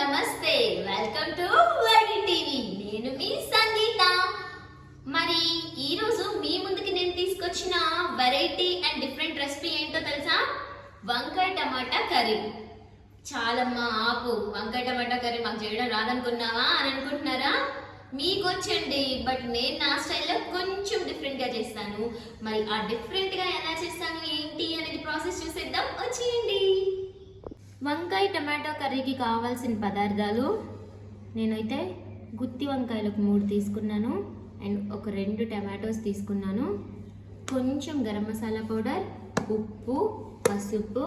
నమస్తే welcome to వర్డి TV నేను మీ సంగీత. మరి ఈ రోజు మీ ముందుకి నేను తీసుకొచ్చిన వెరైటీ అండ్ డిఫరెంట్ రెసిపీ ఏంటో తెలుసా? వంకాయ టమాటా కర్రీ. చాలమ్మా ఆపు. వంకాయ టమాటా కర్రీ మాకు చేయడం రాదనుకున్నావా అని అనుకుంటున్నారా? మీకు వచ్చండి బట్ నేను నా స్టైల్లో కొంచెం డిఫరెంట్గా చేస్తాను. మరి ఆ డిఫరెంట్గా ఎలా చేస్తాను ఏంటి అనేది ప్రాసెస్ చూసేద్దాం. వచ్చేయండి. వంకాయ టమాటో కర్రీకి కావాల్సిన పదార్థాలు నేనైతే గుత్తి వంకాయలకు మూడు తీసుకున్నాను. అండ్ ఒక రెండు టమాటోస్ తీసుకున్నాను. కొంచెం గరం మసాలా పౌడర్ ఉప్పు పసుపు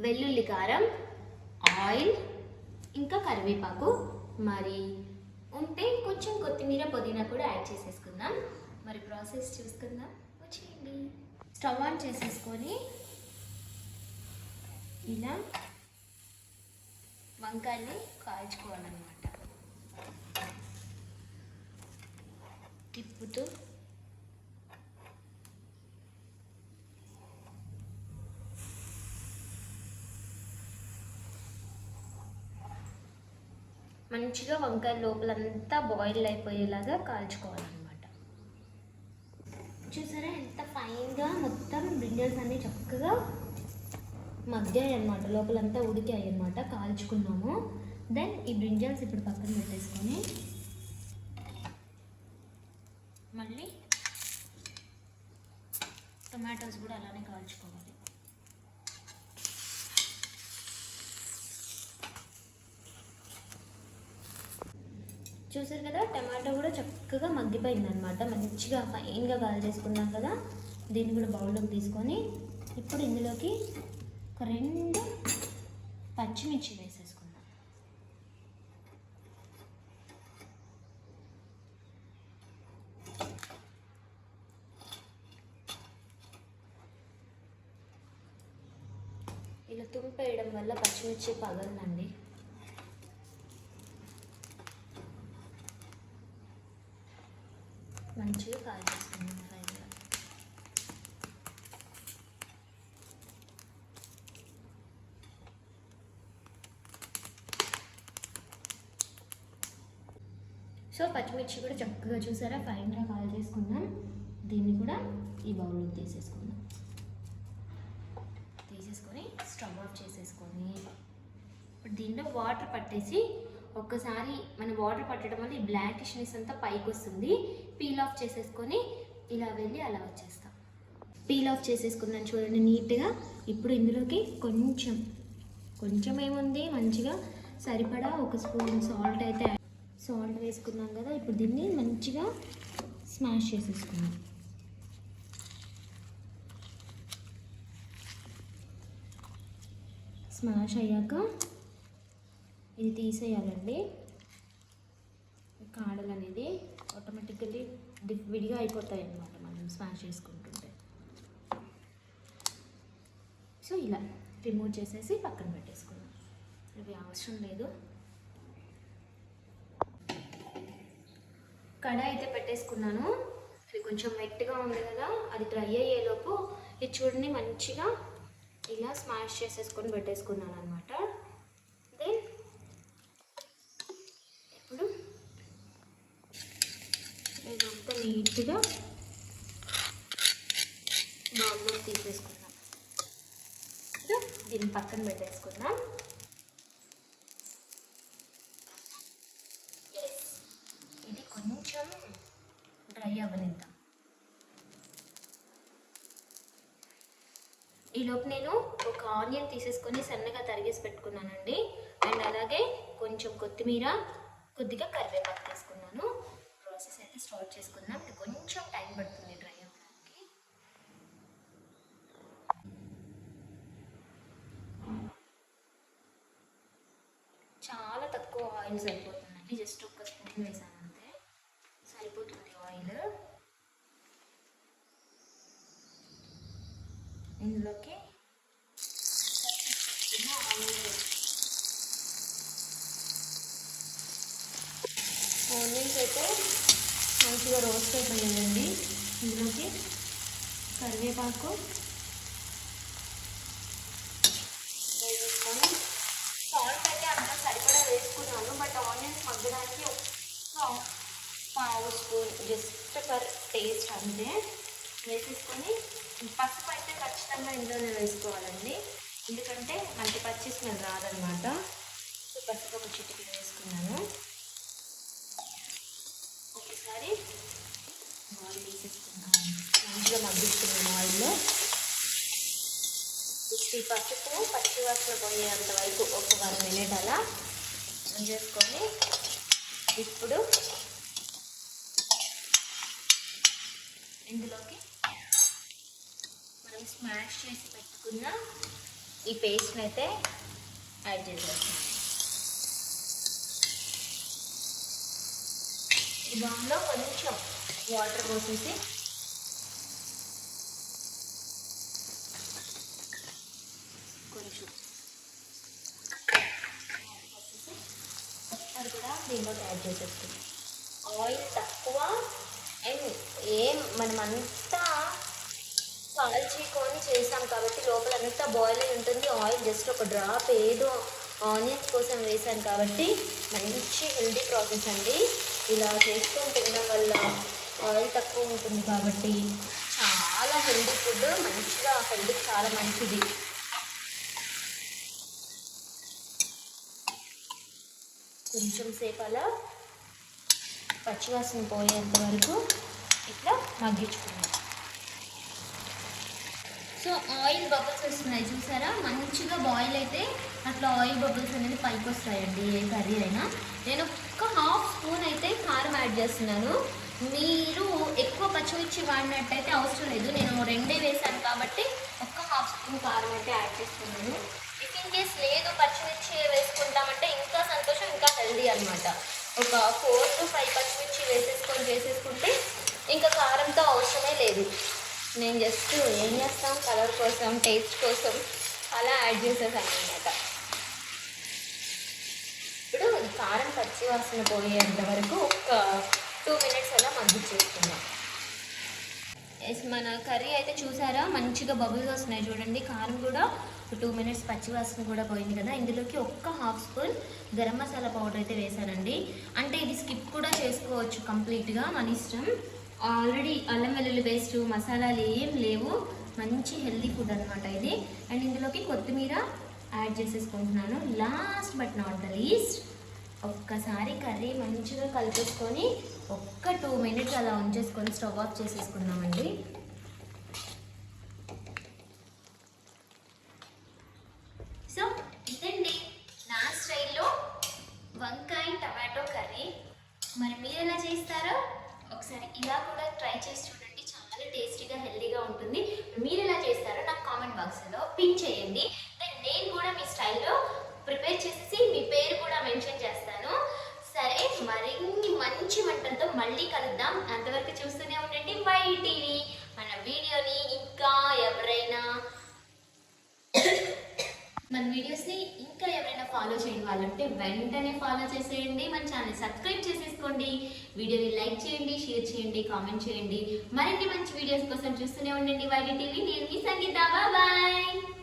వెల్లుల్లి కారం ఆయిల్ ఇంకా కరివేపాకు. మరి ఉంటే కొంచెం కొత్తిమీర పుదీనా కూడా యాడ్ చేసేసుకుందాం. మరి ప్రాసెస్ చూసుకుందాం. వచ్చేయండి. స్టవ్ ఆన్ చేసేసుకొని ఇలా వంకాయని కాల్చుకోవాలన్నమాట. తిప్పుతూ మంచిగా వంకాయ లోపలంతా బాయిల్ అయిపోయేలాగా కాల్చుకోవాలన్నమాట. చూసారా ఎంత ఫైన్గా మొత్తం బ్రింజల్స్ అన్నీ చక్కగా మగ్గాయి అనమాట లోపలంతా ఉడికాయి అనమాట కాల్చుకున్నాము. దెన్ ఈ బ్రింజల్స్ ఇప్పుడు పక్కన పెట్టేసుకొని మళ్ళీ టొమాటోస్ కూడా అలానే కాల్చుకోవాలి. చూసారు కదా టమాటో కూడా చక్కగా మగ్గిపోయింది అనమాట మంచిగా ఫైన్గా కాల్ చేసుకున్నాం కదా దీన్ని కూడా బౌల్లోకి తీసుకొని ఇప్పుడు ఇందులోకి ఒక రెండు పచ్చిమిర్చి వేసేసుకుందాం. ఇలా తుంపేయడం వల్ల పచ్చిమిర్చి పగలనండి మంచిగా కాదు చేసుకుందాం ఫైన్గా సో పచ్చిమిర్చి కూడా చక్కగా చూసారా? ఫైన్గా కాల్ చేసుకున్నాను దీన్ని కూడా ఈ బౌల్లో తీసేసుకుందాం. తీసేసుకొని స్టవ్ ఆఫ్ చేసేసుకొని ఇప్పుడు దీంట్లో వాటర్ పట్టేసి ఒక్కసారి మన వాటర్ పట్టడం వల్ల ఈ బ్లాకిష్నెస్ అంతా పైకి వస్తుంది. పీల్ ఆఫ్ చేసేసుకొని ఇలా వెళ్ళి అలా వచ్చేస్తాం. పీల్ ఆఫ్ చేసేసుకున్నాను చూడండి నీట్గా. ఇప్పుడు ఇందులోకి కొంచెం కొంచెం ఏముంది? మంచిగా సరిపడా ఒక స్పూన్ సాల్ట్ అయితే సాల్ట్ వేసుకున్నాం కదా ఇప్పుడు దీన్ని మంచిగా స్మాష్ చేసేసుకున్నాం స్మాష్ అయ్యాక ఇది తీసేయాలండి. కాడలు అనేది ఆటోమేటిక్గా విడిగా అయిపోతాయి అన్నమాట మనం స్మాష్ చేసుకుంటుంటే. సో ఇలా రిమూవ్ చేసేసి పక్కన పెట్టేసుకున్నాం ఇవి అవసరం లేదు. కడాయి అయితే పెట్టేసుకున్నాను. అది కొంచెం మెత్తగా ఉంది కదా అది డ్రై అయ్యేలోపు ఈ చూడని మంచిగా ఇలా స్మాష్ చేసేసుకొని పెట్టేసుకున్నాను అనమాట దెన్ ఇప్పుడు ఇదంతా నీట్గా బౌల్లో తీసేసుకున్నాను. దీన్ని పక్కన పెట్టేసుకుందాం Yes. ఇది కొంచెం డ్రై అవ్వనిద్దాం ఈలోపు నేను ఒక ఆనియన్ తీసేసుకొని సన్నగా తరిగేసి పెట్టుకున్నానండి. అండ్ అలాగే కొంచెం కొత్తిమీర కొద్దిగా కరివేపాకు తీసుకున్నాను. ప్రాసెస్ అయితే స్టార్ట్ చేసుకుందాం. కొంచెం టైం పడుతుంది డ్రై అవ్వడానికి. చాలా తక్కువ ఆయిల్ సరిపోతుందండి. జస్ట్ ఒక స్పూన్ వేసాను అంతే సరిపోతుంది ఆయిల్ ఇందులోకి ఆనియన్స్ అయితే మంచిగా రోస్ట్ అయిపోయిందండి ఇందులోకి కరివేపాకు. వేసేసుకొని సాల్ట్ అయితే అంతా సరిపడా దానికి ఒక పావు స్పూన్ జస్ట్ ఫర్ టేస్ట్ అంతే. వేసేసుకొని పసుపు ఖచ్చితంగా ఇందులోనే వేసుకోవాలండి. ఎందుకంటే మనకి పచ్చి స్మెల్ రాదనమాట. సో పసుపు ఒక చిటికి వేసుకున్నాను. ఒకసారి ఆయిల్ వేసేసుకున్నాను మంచిగా మగ్గిస్తున్నాను ఆయిల్లో. ఈ పసుపు పచ్చి వాసన పోయేంత వరకు ఒక వన్ మినిట్ అలా చేసుకొని ఇప్పుడు ఇందులోకి మనం స్మాష్ చేసి పెట్టుకున్న ఈ పేస్ట్ని అయితే యాడ్ చేసేస్తున్నాం ఈ దానిలో కొంచెం వాటర్ పోసేసి కొంచెం అది కూడా దీంట్లోకి యాడ్ చేసేస్తుంది ఆయిల్ తక్కువ అండ్ ఏం మనం అంతా కాల్చుకొని చేసాం కాబట్టి లోపల అంతా బాయిల్ అయి ఉంటుంది ఆయిల్ జస్ట్ ఒక డ్రాప్ ఏదో ఆనియన్స్ కోసం వేసాను కాబట్టి మంచి హెల్దీ ప్రాసెస్ అండి. ఇలా చేసుకొని తినడం వల్ల ఆయిల్ తక్కువ ఉంటుంది కాబట్టి చాలా హెల్దీ ఫుడ్ మంచిగా హెల్త్కి చాలా మంచిది. కొంచెం సేపు అలా పచ్చివాసన పోయేంత వరకు ఇట్లా మగ్గించుకున్నాం సో ఆయిల్ బబుల్స్ వస్తున్నాయి చూసారా? మంచిగా బాయిల్ అయితే అట్లా ఆయిల్ బబుల్స్ అనేది పైకి వస్తాయండి ఏ కర్రీ అయినా. నేను ఒక్క హాఫ్ స్పూన్ అయితే కారం యాడ్ చేస్తున్నాను. మీరు ఎక్కువ పచ్చిమిర్చి వాడినట్టయితే అవసరం లేదు. నేను రెండే వేసాను కాబట్టి ఒక్క హాఫ్ స్పూన్ కారం అయితే యాడ్ చేస్తున్నాను. ఇఫ్ ఇన్ కేస్ లేదు పచ్చిమిర్చి వేసుకుంటామంటే ఇంకా సంతోషం ఇంకా హెల్దీ అనమాట ఒక ఫోర్ టు ఫైవ్ పచ్చిమిర్చి వేసేసుకొని చేసేసుకుంటే ఇంకా కారంతో అవసరమే లేదు. నేను జస్ట్ ఏం చేస్తాం కలర్ కోసం టేస్ట్ కోసం అలా యాడ్ చేసేసాను అనమాట ఇప్పుడు కారం పచ్చి వాసన పోయేంత వరకు ఒక టూ మినిట్స్ అలా మగ్గిచ్చేసుకుందాం ఎస్ మన కర్రీ అయితే చూసారా? మంచిగా బబుల్స్ వస్తున్నాయి చూడండి. కారం కూడా టూ మినిట్స్ పచ్చి వాసన కూడా పోయింది కదా. ఇందులోకి ఒక్క half spoon garam masala powder అయితే వేశానండి. అంటే ఇది స్కిప్ కూడా చేసుకోవచ్చు కంప్లీట్గా మన ఇష్టం. ఆల్రెడీ అల్లం వెల్లుల్లి పేస్ట్ మసాలాలు ఏం లేవు. మంచి హెల్దీ ఫుడ్ అనమాట ఇది. అండ్ ఇందులోకి కొత్తిమీర యాడ్ చేసేసుకుంటున్నాను. Last but not the least ఒక్కసారి కర్రీ మంచిగా కలిపేసుకొని ఒక్క టూ మినిట్స్ అలా ఉంచేసుకొని స్టవ్ ఆఫ్ చేసేసుకుందామండి సో ఇదండి నా స్టైల్లో వంకాయ టమాటో కర్రీ మరి మీరు ఎలా చేస్తారో ఒకసారి ఇలా కూడా ట్రై చేసి చూడండి చాలా టేస్టీగా హెల్తీగా ఉంటుంది మీరు ఎలా చేస్తారో నాకు కామెంట్ బాక్స్లో పిన్ చేయండి దెన్ నేను కూడా మీ స్టైల్లో ప్రిపేర్ చేసేసి మీ పేరు కూడా మెన్షన్ చేస్తాను సరే మరిన్ని మంచి వంటలతో మళ్ళీ కలుద్దాం అంతవరకు చూస్తూనే ఉండండి వై టీవీ మన వీడియోని ఇంకా ఎవరైనా మన వీడియోస్ని ఇంకా ఎవరైనా ఫాలో చేయని వాళ్ళంటే వెంటనే ఫాలో చేసేయండి. మన ఛానల్ సబ్స్క్రైబ్ చేసేసుకోండి. వీడియోని లైక్ చేయండి షేర్ చేయండి కామెంట్ చేయండి. మరిన్ని మంచి వీడియోస్ కోసం చూస్తూనే ఉండండి. వైడి టీవీ నేను మీ సంగీత. బాయ్